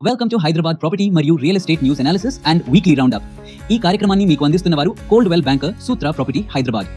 Welcome to Hyderabad property మరియు real estate news analysis and weekly roundup ఈ కార్యక్రమాన్ని మీకు అందిస్తున్న వారు Coldwell Banker Sutra property Hyderabad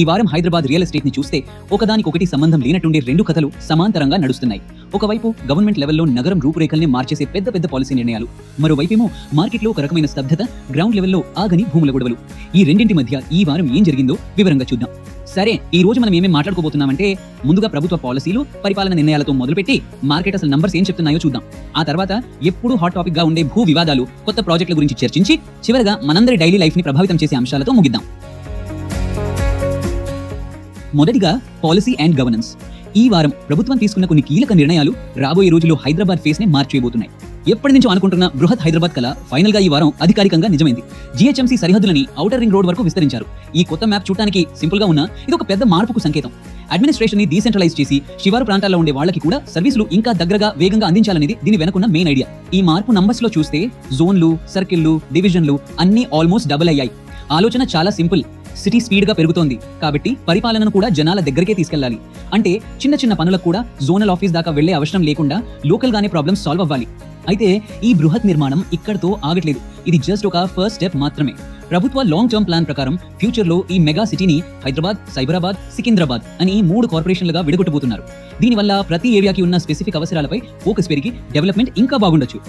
ఈ వారం హైదరాబాద్ రియల్ ఎస్టేట్ని చూస్తే ఒకదానికొకటి సంబంధం లేనట్టుండే రెండు కథలు సమాంతరంగా నడుస్తున్నాయి. ఒకవైపు గవర్నమెంట్ లెవెల్లో నగరం రూపురేఖల్ని మార్చేసే పెద్ద పెద్ద పాలసీ నిర్ణయాలు. మరోవైపేమో మార్కెట్లో ఒక రకమైన స్తబ్దత గ్రౌండ్ లెవెల్లో ఆగని భూముల గొడవలు. ఈ రెండింటి మధ్య ఈ వారం ఏం జరిగిందో వివరంగా చూద్దాం. సరే ఈ రోజు మనం ఏమేమి మాట్లాడుకోబోతున్నామంటే ముందుగా ప్రభుత్వ పాలసీలు పరిపాలన నిర్ణయాలతో మొదలుపెట్టి మార్కెట్ అసలు నంబర్స్ ఏం చెప్తున్నాయో చూద్దాం. ఆ తర్వాత ఎప్పుడు హాట్ టాపిక్గా ఉండే భూ వివాదాలు కొత్త ప్రాజెక్టుల గురించి చర్చించి చివరగా మనందరి డైలీ లైఫ్ని ప్రభావితం చేసే అంశాలతో ముగిద్దాం. మొదటిగా పాలసీ అండ్ గవర్నెన్స్. ఈ వారం ప్రభుత్వం తీసుకున్న కొన్ని కీలక నిర్ణయాలు రాబోయే రోజుల్లో హైదరాబాద్ ఫేస్ని మార్చేయబోతున్నాయి ఎప్పటి నుంచో అనుకుంటున్న బృహత్ హైదరాబాద్ కల ఫైనల్గా ఈ వారం అధికారికంగా నిజమైంది. జిహెచ్ఎంసీ సరిహద్దులని ఔటర్ రింగ్ రోడ్ వరకు విస్తరించారు. ఈ కొత్త మ్యాప్ చూడటానికి సింపుల్గా ఉన్న ఇది ఒక పెద్ద మార్పుకు సంకేతం. అడ్మినిస్ట్రేషన్ని డీసెంట్రలైజ్ చేసి శివారు ప్రాంతాల్లో ఉండే వాళ్ళకి కూడా సర్వీసులు ఇంకా దగ్గరగా వేగంగా అందించాలనేది దీని వెనుకున్న మెయిన్ ఐడియా. ఈ మార్పు నంబర్స్లో చూస్తే జోన్లు సర్కిల్లు డివిజన్లు అన్ని ఆల్మోస్ట్ డబుల్ అయ్యాయి. ఆలోచన చాలా సింపుల్. సిటీ స్పీడ్గా పెరుగుతోంది. కాబట్టి పరిపాలనను కూడా జనాల దగ్గరికే తీసుకెళ్ళాలి అంటే చిన్న చిన్న పనులకు కూడా జోనల్ ఆఫీస్ దాకా వెళ్ళే అవసరం లేకుండా లోకల్ గానే ప్రాబ్లమ్స్ సాల్వ్ అవ్వాలి. అయితే ఈ బృహత్ నిర్మాణం ఇక్కడతో ఆగట్లేదు. ఇది జస్ట్ ఒక ఫస్ట్ స్టెప్ మాత్రమే. ప్రభుత్వ లాంగ్ టర్మ్ ప్లాన్ ప్రకారం ఫ్యూచర్లో ఈ మెగా సిటీని హైదరాబాద్ సైబరాబాద్ సికింద్రాబాద్ అని మూడు కార్పొరేషన్లుగా విడగొట్టబోతున్నారు. దీనివల్ల ప్రతి ఏరియాకి ఉన్న స్పెసిఫిక్ అవసరాలపై ఫోకస్ పెరిగి డెవలప్మెంట్ ఇంకా బాగుండొచ్చు.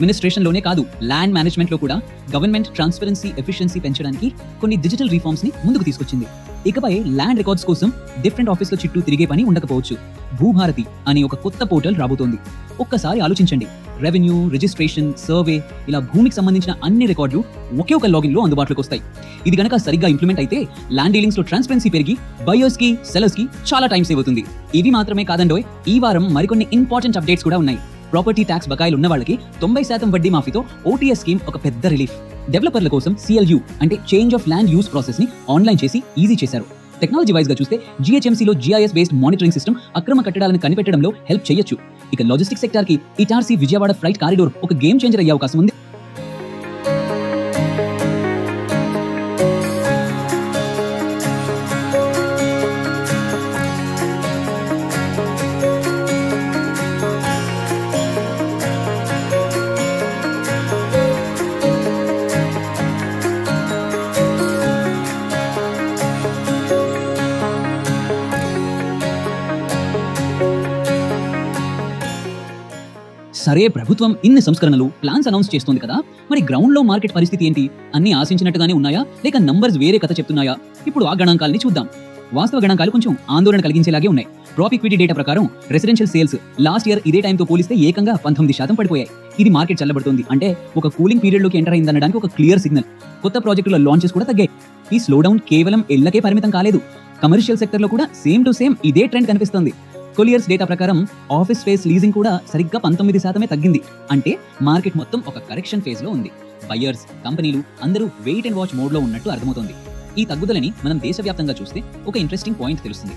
అడ్మినిస్ట్రేషన్లోనే కాదు ల్యాండ్ మేనేజ్మెంట్లో కూడా గవర్నమెంట్ ట్రాన్స్పరెన్సీ ఎఫిషియన్సీ పెంచడానికి కొన్ని డిజిటల్ రిఫార్మ్స్ని ముందుకు తీసుకొచ్చింది. ఇకపై ల్యాండ్ రికార్డ్స్ కోసం డిఫరెంట్ ఆఫీసుల చుట్టూ తిరిగే పని ఉండకపోవచ్చు. భూభారతి అనే ఒక కొత్త పోర్టల్ రాబోతోంది. ఒక్కసారి ఆలోచించండి. రెవెన్యూ రిజిస్ట్రేషన్ సర్వే ఇలా భూమికి సంబంధించిన అన్ని రికార్డులు ఒకే ఒక లాగిన్లో అందుబాటులోకి వస్తాయి. ఇది గనక సరిగ్గా ఇంప్లిమెంట్ అయితే ల్యాండ్ డీలింగ్స్లో ట్రాన్స్పరెన్సీ పెరిగి బయోస్కి సెలర్స్కి చాలా టైం సేవ్ అవుతుంది. ఇవి మాత్రమే కాదండోయ్ ఈ వారం మరికొన్ని ఇంపార్టెంట్ అప్డేట్స్ కూడా ఉన్నాయి. ప్రాపర్టీ ట్యాక్స్ బకాయిలు ఉన్న వాళ్ళకి తొంభై శాతం వడ్డీ మాఫీతో ఓటీఎస్ స్కీమ్ ఒక పెద్ద రిలీఫ్ డెవలపర్ల కోసం సిఎల్యూ అంటే చేంజ్ ఆఫ్ ల్యాండ్ యూస్ ప్రాసెస్ని ఆన్లైన్ చేసి ఈజీ చేశారు. టెక్నాలజీ వైజ్గా చూస్తే జిహెచ్ఎంసీలో జిఐఎస్ బేస్డ్ మానిటరింగ్ సిస్టమ్ అక్రమ కట్టడాలను కనిపెట్టడంలో హెల్ప్ చేయొచ్చు. ఇక లాజిస్టిక్ సెక్టార్కి ఇటార్సీ విజయవాడ ఫ్లైట్ కారిడోర్ ఒక గేమ్ చేంజర్ అయ్యే అవకాశం ఉంది. సరే ప్రభుత్వం ఇన్ని సంస్కరణలు ప్లాన్స్ అనౌన్స్ చేస్తుంది కదా? మరి గ్రౌండ్లో మార్కెట్ పరిస్థితి ఏంటి? అన్ని ఆశించినట్టుగానే ఉన్నాయా? లేక నంబర్స్ వేరే కథ చెప్తున్నాయా? ఇప్పుడు ఆ గణాంకాలని చూద్దాం. వాస్తవ గణాంకాలు కొంచెం ఆందోళన కలిగించేలాగే ఉన్నాయి. డ్రాప్ ఈక్విటీ డేటా ప్రకారం రెసిడెన్షియల్ సేల్స్ లాస్ట్ ఇయర్ ఇదే టైంతో పోలిస్తే ఏకంగా పంతొమ్మిది శాతం పడిపోయాయి. ఇది మార్కెట్ చల్లబడుతుంది. అంటే ఒక కూలింగ్ పీరియడ్లోకి ఎంటర్ అయిందనడానికి ఒక క్లియర్ సిగ్నల్ కొత్త ప్రాజెక్టుల లాంచెస్ కూడా తగ్గాయి. ఈ స్లో డౌన్ కేవలం ఇళ్ళకే పరిమితం కాలేదు. కమర్షియల్ సెక్టర్లో కూడా సేమ్ టు సేమ్ ఇదే ట్రెండ్ కనిపిస్తుంది. కొలియర్స్ డేటా ప్రకారం ఆఫీస్ స్పేస్ లీజింగ్ కూడా సరిగ్గా పంతొమ్మిది శాతమే తగ్గింది. అంటే మార్కెట్ మొత్తం ఒక కరెక్షన్ ఫేజ్లో ఉంది. బయర్స్ కంపెనీలు అందరూ వెయిట్ అండ్ వాచ్ మోడ్లో ఉన్నట్టు అర్థమవుతోంది. ఈ తగ్గుదలని మనం దేశవ్యాప్తంగా చూస్తే ఒక ఇంట్రెస్టింగ్ పాయింట్ తెలుస్తుంది.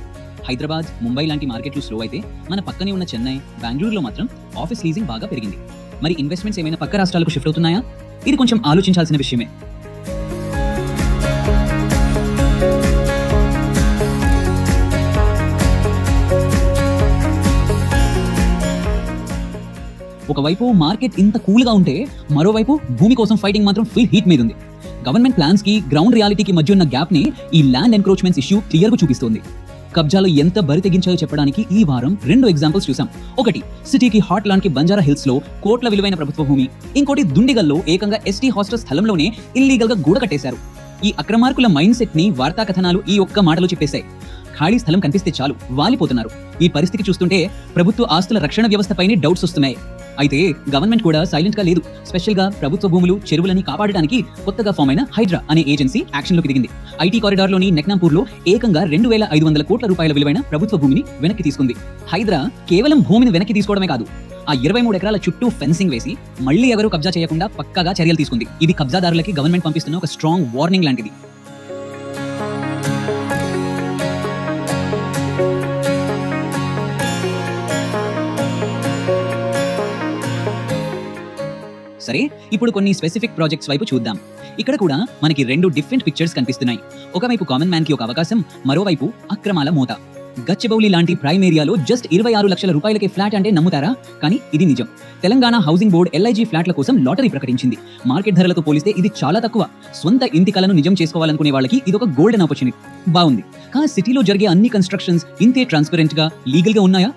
హైదరాబాద్ ముంబై లాంటి మార్కెట్లు స్లో అయితే మన పక్కనే ఉన్న చెన్నై బెంగళూరులో మాత్రం ఆఫీస్ లీజింగ్ బాగా పెరిగింది. మరి ఇన్వెస్ట్మెంట్స్ ఏమైనా పక్క రాష్ట్రాలకు షిఫ్ట్ అవుతున్నాయా? ఇది కొంచెం ఆలోచించాల్సిన విషయమే. ఒకవైపు మార్కెట్ ఇంత కూల్గా ఉంటే మరోవైపు భూమి కోసం ఫైటింగ్ మాత్రం ఫుల్ హీట్ మీద ఉంది. గవర్నమెంట్ ప్లాన్స్కి గ్రౌండ్ రియాలిటీకి మధ్య ఉన్న గ్యాప్ని ఈ ల్యాండ్ ఎన్క్రోచ్మెంట్స్ ఇష్యూ క్లియర్గా చూపిస్తోంది. కబ్జాలు ఎంత బరి తెగించాయో చెప్పడానికి ఈ వారం రెండు ఎగ్జాంపుల్స్ చూసాం ఒకటి సిటీకి హాట్ లాండ్కి బంజారా హిల్స్లో కోట్ల విలువైన ప్రభుత్వ భూమి. ఇంకోటి దుండిగల్లో ఏకంగా ఎస్టీ హాస్టల్ స్థలంలోనే ఇల్లీగల్గా గూడ కట్టేశారు. ఈ అక్రమార్కుల మైండ్ సెట్ని వార్తా కథనాలు ఈ ఒక్క మాటలో చెప్పేశాయి. ఖాళీ స్థలం కనిపిస్తే చాలు వాలిపోతున్నారు. ఈ పరిస్థితి చూస్తుంటే ప్రభుత్వ ఆస్తుల రక్షణ వ్యవస్థపైనే డౌట్స్ వస్తున్నాయి. అయితే గవర్నమెంట్ కూడా సైలెంట్గా లేదు. స్పెషల్గా ప్రభుత్వ భూములు చెరువులని కాపాడడానికి కొత్తగా ఫామ్ అయిన హైడ్రా అనే ఏజెన్సీ యాక్షన్లోకి దిగింది. ఐటీ కారిడార్లోని నెక్నాంపూర్లో ఏకంగా రెండు వేల ఐదు వందల కోట్ల రూపాయల విలువైన ప్రభుత్వ భూమిని వెనక్కి తీసుకుంది. హైదరా కేవలం భూమిని వెనక్కి తీసుకోవడమే కాదు ఆ ఇరవై మూడు ఎకరాల చుట్టూ ఫెన్సింగ్ వేసి మళ్ళీ ఎవరూ కబ్జా చేయకుండా పక్కగా చర్యలు తీసుకుంది. ఇది కబ్జాదారులకి గవర్నమెంట్ పంపిస్తున్న ఒక స్ట్రాంగ్ వార్నింగ్ లాంటిది. సరే ఇప్పుడు కొన్ని స్పెసిఫిక్ ప్రాజెక్ట్స్ వైపు చూద్దాం. ఇక్కడ కూడా మనకి రెండు డిఫరెంట్ పిక్చర్స్ కనిపిస్తున్నాయి. ఒకవైపు కామన్ మ్యాన్కి ఒక అవకాశం మరోవైపు అక్రమాల మూత. గచ్చిబౌలి లాంటి ప్రైమ్ ఏరియాలో జస్ట్ ఇరవై ఆరు లక్షల రూపాయలకి ఫ్లాట్ అంటే నమ్ముతారా? కానీ ఇది నిజం. తెలంగాణ హౌసింగ్ బోర్డ్ ఎల్ఐజీ ఫ్లాట్ల కోసం లాటరీ ప్రకటించింది. మార్కెట్ ధరలతో పోలిస్తే ఇది చాలా తక్కువ. సొంత ఇంటి కలను నిజం చేసుకోవాలనుకునే వాళ్ళకి ఇది ఒక గోల్డెన్ ఆపర్చునిటీ బాగుంది. కానీ సిటీలో జరిగే అన్ని కన్స్ట్రక్షన్స్ ఇంతే ట్రాన్స్పరెంట్గా లీగల్గా ఉన్నాయా?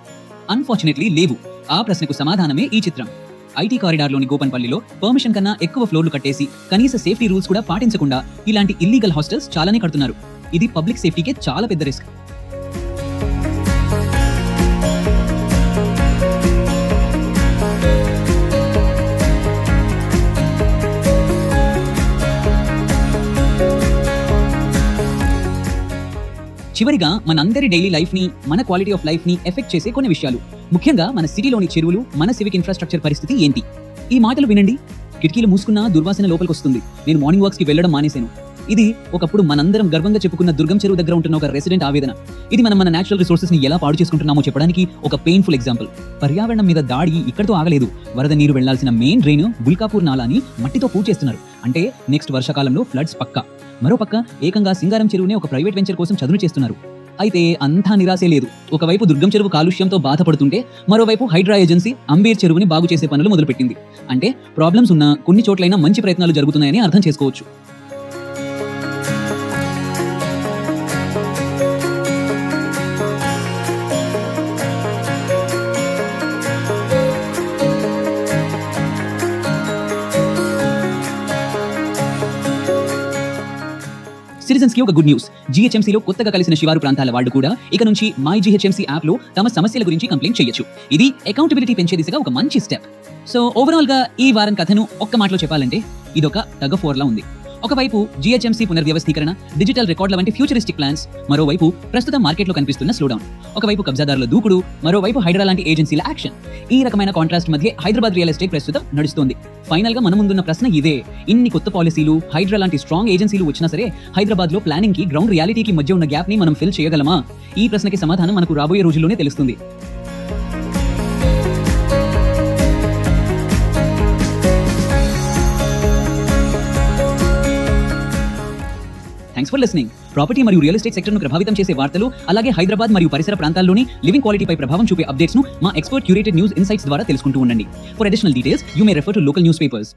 అన్ఫార్చునేట్లీ లేవు. ఆ ప్రశ్నకు సమాధానమే ఈ చిత్రం. ఐటీ కారిడార్లోని గోపన్పల్లిలో పర్మిషన్ కన్నా ఎక్కువ ఫ్లోర్లు కట్టేసి కనీస సేఫ్టీ రూల్స్ కూడా పాటించకుండా ఇలాంటి ఇల్లీగల్ హాస్టల్స్ చాలానే కడుతున్నారు. ఇది పబ్లిక్ సేఫ్టీకే చాలా పెద్ద రిస్క్. చివరిగా మనందరి డైలీ లైఫ్ని మన క్వాలిటీ ఆఫ్ లైఫ్ని ఎఫెక్ట్ చేసే కొన్ని విషయాలు. ముఖ్యంగా మన సిటీలోని చెరువులు మన సివిక్ ఇన్ఫ్రాస్ట్రక్చర్ పరిస్థితి ఏంటి? ఈ మాటలు వినండి. కిటికీలు మూసుకున్న దుర్వాసన లోపలికి వస్తుంది. నేను మార్నింగ్ వాక్స్కి వెళ్ళడం మానేశాను. ఇది ఒకప్పుడు మనందరం గర్వంగా చెప్పుకున్న దుర్గం చెరువు దగ్గర ఉంటున్న ఒక రెసిడెంట్ ఆవేదన. ఇది మనం మన నేచురల్ రిసోర్సెస్ని ఎలా పాడు చేసుకుంటున్నామో చెప్పడానికి ఒక పెయిన్ఫుల్ ఎగ్జాంపుల్ పర్యావరణం మీద దాడి ఇక్కడితో ఆగలేదు. వరద నీరు వెళ్ళాల్సిన మెయిన్ డ్రైన్ బుల్కాపూర్ నాలాని మట్టితో పూడ్చేస్తున్నారు అంటే నెక్స్ట్ వర్షాకాలంలో ఫ్లడ్స్ పక్కా. మరోపక్క ఏకంగా సింగారం చెరువునే ఒక ప్రైవేట్ వెంచర్ కోసం చదును చేస్తున్నారు. అయితే అంతా నిరాశే లేదు. ఒకవైపు దుర్గం చెరువు కాలుష్యంతో బాధపడుతుంటే మరోవైపు హైడ్రా ఏజెన్సీ అంబేర్ చెరువుని బాగు చేసే పనులు మొదలుపెట్టింది. అంటే ప్రాబ్లమ్స్ ఉన్న కొన్ని చోట్లైనా మంచి ప్రయత్నాలు జరుగుతున్నాయని అర్థం చేసుకోవచ్చు. సిటిజన్స్కి ఒక గుడ్ న్యూస్. జీహెచ్ఎంసీలో కొత్తగా కలిసిన శివారు ప్రాంతాల వాళ్ళు కూడా ఇక నుంచి మై జీహెచ్ఎంసీ యాప్లో తమ సమస్యల గురించి కంప్లైంట్ చేయొచ్చు. ఇది అకౌంటబిలిటీ పెంచే దిశగా ఒక మంచి స్టెప్ సో ఓవరాల్గా ఈ వారం కథను ఒక్క మాటలో చెప్పాలంటే ఇదొక టగ్ ఫోర్ లా ఉంది. ఒకవైపు జీహెచ్ఎంసీ పునర్వ్యవస్థీకరణ డిజిటల్ రికార్డుల వంటి ఫ్యూచరిస్టిక్ ప్లాన్స్ మరోవైపు ప్రస్తుతం మార్కెట్లో కనిపిస్తున్న స్లోడౌన్. ఒకవైపు కబ్జాదారుల దూకుడు మరోవైపు హైడ్రా లాంటి ఏజెన్సీల యాక్షన్. ఈ రకమైన కాంట్రాస్ట్ మధ్య హైదరాబాద్ రియల్ ఎస్టేట్ ప్రస్తుతం నడుస్తుంది. ఫైనల్గా మన ముందున్న ప్రశ్న ఇదే. ఇన్ని కొత్త పాలసీలు హైడ్రా లాంటి స్ట్రాంగ్ ఏజెన్సీలు వచ్చినా సరే హైదరాబాద్లో ప్లానింగ్కి గ్రౌండ్ రియాలిటీకి మధ్య ఉన్న గ్యాప్ని మనం ఫిల్ చేయగలమా? ఈ ప్రశ్నకి సమాధానం మనకు రాబోయే రోజుల్లోనే తెలుస్తుంది. థ్యాంక్స్ ఫర్ లిస్నింగ్ ప్రాపర్టీ మరియు రియల్ ఎస్టేట్ సెక్టర్ను ప్రభావితం చేసే వార్తలు అలాగే హైదరాబాద్ మరియు పరిసర ప్రాంతాల్లోని లివింగ్ క్వాలిటీపై ప్రభావం చూపే అప్డేట్స్ను మా ఎక్స్పర్ట్ క్యూరేటెడ్ న్యూస్ ఇన్సైట్స్ ద్వారా తెలుసుకుంటూ ఉండండి. For additional details you may refer to local newspapers